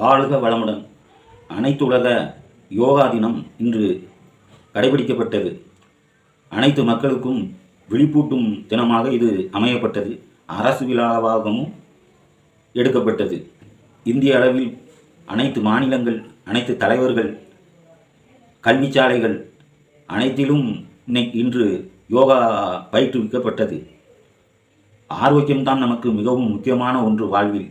வாழ்க வளமுடன். அனைத்துலக யோகா தினம் இன்று கடைபிடிக்கப்பட்டது. அனைத்து மக்களுக்கும் விழிப்பூட்டும் தினமாக இது அமையப்பட்டது. அரசு விழாவாகவும் எடுக்கப்பட்டது. இந்திய அளவில் அனைத்து மாநிலங்கள் அனைத்து தலைவர்கள் கல்விச்சாலைகள் அனைத்திலும் இன்னைக்கு இன்று யோகா பயிற்றுவிக்கப்பட்டது. ஆரோக்கியம்தான் நமக்கு மிகவும் முக்கியமான ஒன்று வாழ்வில்.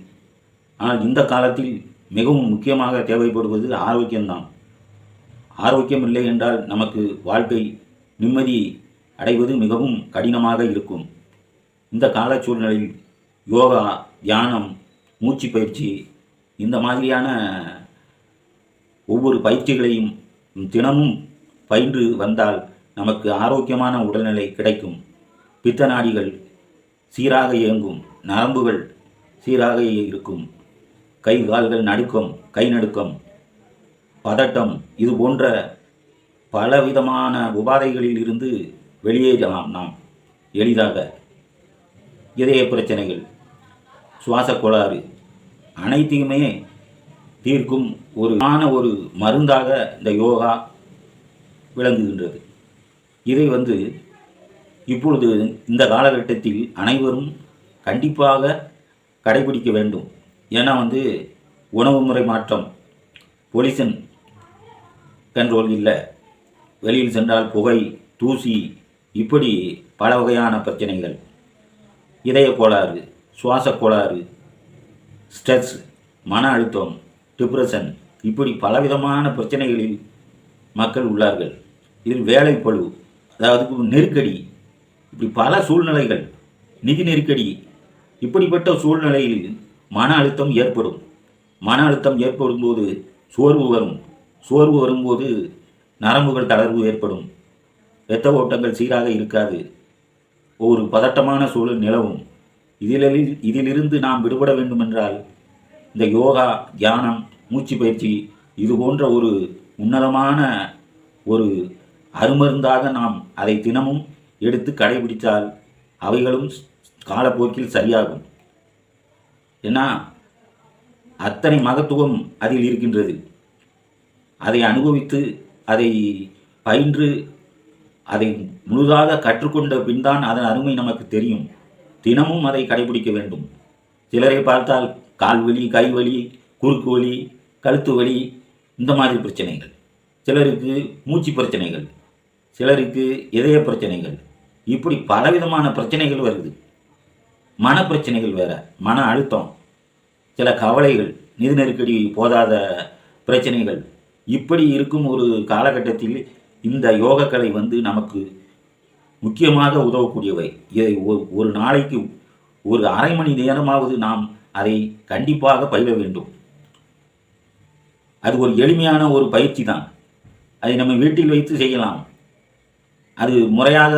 ஆனால் இந்த காலத்தில் மிகவும் முக்கியமாக தேவைப்படுவது ஆரோக்கியம்தான். ஆரோக்கியம் இல்லை என்றால் நமக்கு வாழ்க்கை நிம்மதி அடைவது மிகவும் கடினமாக இருக்கும். இந்த கால சூழ்நிலையில் யோகா தியானம் மூச்சு பயிற்சி இந்த மாதிரியான ஒவ்வொரு பயிற்சிகளையும் தினமும் பயின்று வந்தால் நமக்கு ஆரோக்கியமான உடல்நிலை கிடைக்கும். பித்த நாடிகள் சீராக இயங்கும் நரம்புகள் சீராக இருக்கும். கை கால்கள் நடுக்கம் கை நடுக்கம் பதட்டம் இது போன்ற பலவிதமான உபாதைகளில் இருந்து வெளியேறலாம் நாம் எளிதாக. இதய பிரச்சனைகள் சுவாச கோளாறு அனைத்தையுமே தீர்க்கும் ஒரு ஒரு மருந்தாக இந்த யோகா விளங்குகின்றது. இதை வந்து இப்பொழுது இந்த காலகட்டத்தில் அனைவரும் கண்டிப்பாக கடைபிடிக்க வேண்டும். ஏன்னா வந்து உணவு முறை மாற்றம் பொலியூஷன் கண்ட்ரோல் இல்லை. வெளியில் சென்றால் புகை தூசி இப்படி பல வகையான பிரச்சனைகள். இதய கோளாறு சுவாச கோளாறு ஸ்ட்ரெஸ் மன அழுத்தம் டிப்ரெஷன் இப்படி பலவிதமான பிரச்சனைகளில் மக்கள் உள்ளார்கள். இதில் வேலைப்பளு அதாவது நெருக்கடி இப்படி பல சூழ்நிலைகள் நிதி நெருக்கடி இப்படிப்பட்ட சூழ்நிலையில் மன அழுத்தம் ஏற்படும். மன அழுத்தம் ஏற்படும் போது சோர்வு வரும். சோர்வு வரும்போது நரம்புகள் தளர்வு ஏற்படும். இரத்த ஓட்டங்கள் சீராக இருக்காது. ஒரு பதட்டமான சூழல் நிலவும். இதில் இதிலிருந்து நாம் விடுபட வேண்டுமென்றால் இந்த யோகா தியானம் மூச்சு பயிற்சி இது போன்ற ஒரு உன்னதமான ஒரு அருமருந்தாக நாம் அதை தினமும் எடுத்து கடைபிடித்தால் அவைகளும் காலப்போக்கில் சரியாகும். ஏன்னா அத்தனை மகத்துவம் அதில் இருக்கின்றது. அதை அனுபவித்து அதை பயின்று அதை முழுதாக கற்றுக்கொண்ட பின்தான் அதன் அருமை நமக்கு தெரியும். தினமும் அதை கடைபிடிக்க வேண்டும். சிலரை பார்த்தால் கால் வலி கை வலி குறுக்கு வலி கழுத்து வலி இந்த மாதிரி பிரச்சனைகள். சிலருக்கு மூச்சு பிரச்சனைகள். சிலருக்கு இதய பிரச்சனைகள். இப்படி பலவிதமான பிரச்சனைகள் வருது. மன பிரச்சனைகள் வேற மன அழுத்தம் சில கவலைகள் நிதி நெருக்கடி போதாத பிரச்சனைகள். இப்படி இருக்கும் ஒரு காலகட்டத்தில் இந்த யோகக்கலை வந்து நமக்கு முக்கியமாக உதவக்கூடியவை. இதை ஒரு நாளைக்கு ஒரு அரை மணி நேரமாவது நாம் அதை கண்டிப்பாக பயில வேண்டும். அது ஒரு எளிமையான ஒரு பயிற்சி தான். அதை நம்ம வீட்டில் வைத்து செய்யலாம். அது முறையாக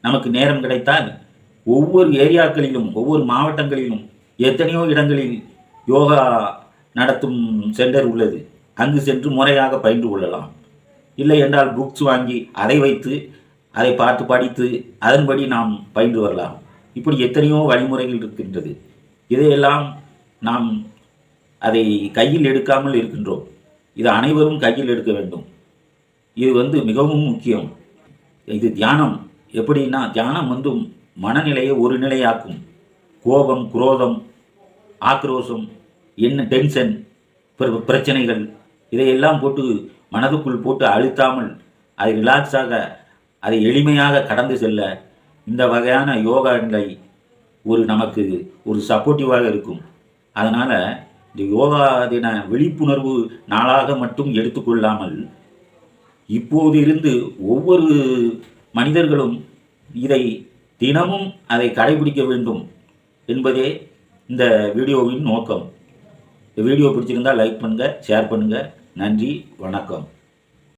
நமக்கு நேரம் கிடைத்தால் ஒவ்வொரு ஏரியாக்களிலும் ஒவ்வொரு மாவட்டங்களிலும் எத்தனையோ இடங்களில் யோகா நடத்தும் சென்டர் உள்ளது. அங்கு சென்று முறையாக பயின்று கொள்ளலாம். இல்லை என்றால் புக்ஸ் வாங்கி அதை வைத்து அதை பார்த்து படித்து அதன்படி நாம் பயின்று வரலாம். இப்படி எத்தனையோ வழிமுறைகள் இருக்கின்றது. இதையெல்லாம் நாம் அதை கையில் எடுக்காமல் இருக்கின்றோம். இது அனைவரும் கையில் எடுக்க வேண்டும். இது வந்து மிகவும் முக்கியம். இது தியானம். எப்படின்னா தியானம் வந்து மனநிலையை ஒரு நிலையாக்கும் கோபம் குரோதம் ஆக்ரோஷம் என்ன டென்ஷன் பிற- பிரச்சனைகள் இதையெல்லாம் போட்டு மனதுக்குள் போட்டு அழுத்தாமல் அதை ரிலாக்ஸாக அதை எளிமையாக கடந்து செல்ல இந்த வகையான யோகா நிலை ஒரு நமக்கு ஒரு சப்போர்ட்டிவாக இருக்கும். அதனால் இந்த யோகா தின விழிப்புணர்வு நாளாக மட்டும் எடுத்துக்கொள்ளாமல் இப்போது இருந்து ஒவ்வொரு மனிதர்களும் இதை தினமும் அதை கடைபிடிக்க வேண்டும் என்பதே இந்த வீடியோவின் நோக்கம். இந்த வீடியோ பிடிச்சிருந்தால் லைக் பண்ணுங்கள் ஷேர் பண்ணுங்கள் நன்றி வணக்கம்.